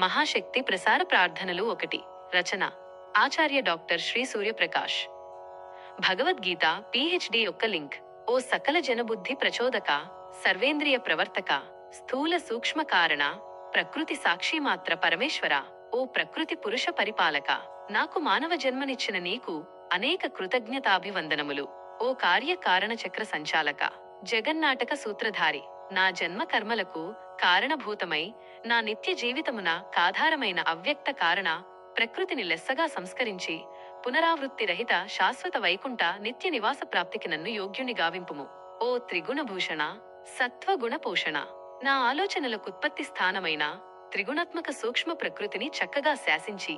మహాశక్తి ప్రసార ప్రార్థనలు ఒకటి. రచన. ఆచార్య డాక్టర్ శ్రీ సూర్యప్రకాష్. భగవద్గీత పిహెచ్డి యొక్క లింక్. ఓ సకల జనబుద్ధి ప్రచోదక సర్వేంద్రియ ప్రవర్తక స్థూల సూక్ష్మ కారణ ప్రకృతి సాక్షి మాత్ర పరమేశ్వర ఓ ప్రకృతి పురుష పరిపాలక. నాకు మానవ జన్మనిచ్చిన నీకు అనేక కృతజ్ఞతాభివందనములు. ఓ కార్య కారణ చక్ర సంచాలక. జగన్నాటక సూత్రధారి. నా జన్మ కర్మలకు కారణభూతమై నా నిత్య జీవితమున కాధారమైన అవ్యక్త కారణ ప్రకృతిని లెస్సగా సంస్కరించి పునరావృత్తి రహిత శాశ్వత వైకుంఠ నిత్య నివాస ప్రాప్తికి నన్ను యోగ్యుని గావింపుము. ఓ త్రిగుణభూషణ సత్వగుణ పోషణ నా ఆలోచనలకు ఉత్పత్తి స్థానమైన త్రిగుణాత్మక సూక్ష్మ ప్రకృతిని చక్కగా శాసించి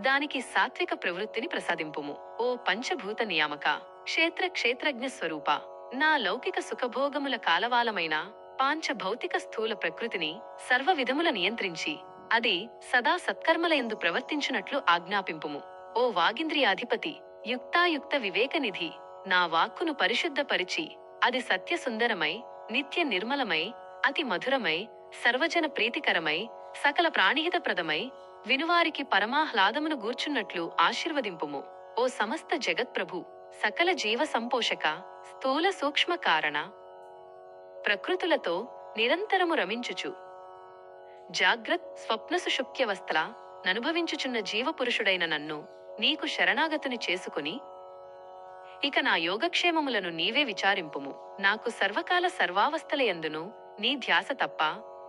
దానికి సాత్విక ప్రవృత్తిని ప్రసాదింపుము. ఓ పంచభూత నియామక క్షేత్ర క్షేత్రజ్ఞ స్వరూప. నా లౌకిక సుఖభోగముల కాలవాలమైన పాంచ భౌతిక స్థూల ప్రకృతిని సర్వ విధముల నియంత్రించి అది సదా సత్కర్మలయందు ప్రవర్తించునట్లు ఆజ్ఞాపింపుము. ఓ వాగింద్రియాధిపతి యుక్తాయుక్త వివేకనిధి నా వాక్కును పరిశుద్ధపరిచి అది సత్యసుందరమై నిత్య నిర్మలమై అతి మధురమై సర్వజన ప్రీతికరమై సకల ప్రాణిహితప్రదమై వినువారికి పరమాహ్లాదమును గూర్చున్నట్లు ఆశీర్వదింపుము. ఓ సమస్త జగత్ప్రభు సకల జీవ సంపోషక స్థూల సూక్ష్మ కారణ ప్రకృతులతో నిరంతరము రమించుచు. జాగ్రత్ స్వప్న సుషుప్త్యవస్థల ననుభవించుచున్న జీవపురుషుడైన నన్ను నీకు శరణాగతుని చేసుకుని ఇక నా యోగక్షేమములను నీవే విచారింపుము. నాకు సర్వకాల సర్వావస్థలయందును నీ ధ్యాస తప్ప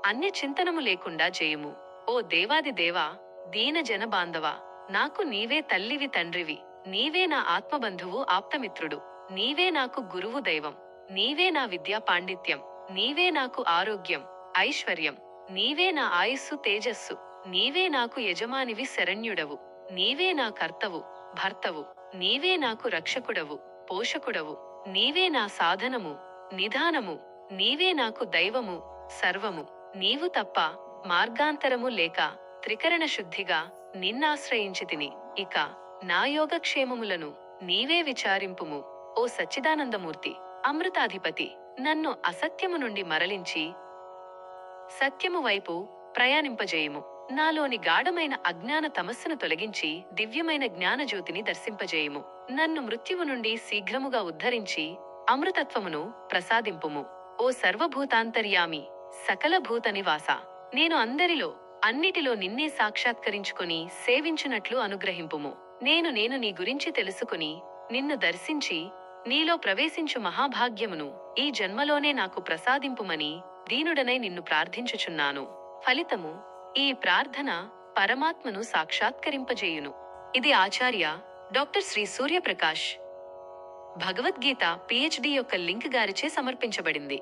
అన్య చింతనము లేకుండా చేయుము. ఓ దేవాది దేవా దీన జన బాంధవ నాకు నీవే తల్లివి తండ్రివి నీవే నా ఆత్మబంధువు ఆప్తమిత్రుడు నీవే నాకు గురువు దైవం. నీవే నా విద్యా పాండిత్యం నీవే నాకు ఆరోగ్యం ఐశ్వర్యం నీవే నా ఆయుస్సు తేజస్సు నీవే నాకు యజమానివి శరణ్యుడవు నీవే నా కర్తవు భర్తవు నీవే నాకు రక్షకుడవు పోషకుడవు నీవే నా సాధనము నిధానము నీవే నాకు దైవము సర్వము. నీవు తప్ప మార్గాంతరము లేక త్రికరణ శుద్ధిగా నిన్నాశ్రయించితిని ఇక నా యోగక్షేమములను నీవే విచారింపుము ఓ సచ్చిదానందమూర్తి. అమృతాధిపతి నన్ను అసత్యము నుండి మరలించి సత్యము వైపు ప్రయాణింపజేయుము. నాలోని గాఢమైన అజ్ఞాన తమస్సును తొలగించి దివ్యమైన జ్ఞానజ్యోతిని దర్శింపజేయుము. నన్ను మృత్యువు నుండి శీఘ్రముగా ఉద్ధరించి అమృతత్వమును ప్రసాదింపుము. ఓ సర్వభూతాంతర్యామి సకల భూత నివాస నేను అందరిలో అన్నిటిలో నిన్నే సాక్షాత్కరించుకుని సేవించునట్లు అనుగ్రహింపుము. నేను నేను నీ గురించి తెలుసుకుని నిన్ను దర్శించి నీలో ప్రవేశించు మహాభాగ్యమును ఈ జన్మలోనే నాకు ప్రసాదింపుమని దీనుడనై నిన్ను ప్రార్థించుచున్నాను. ఫలితము ఈ ప్రార్థన పరమాత్మను సాక్షాత్కరింపజేయును. ఇది ఆచార్య డాక్టర్ శ్రీ సూర్యప్రకాష్. భగవద్గీత పిహెచ్డి యొక్క లింక్ గారిచే సమర్పించబడింది.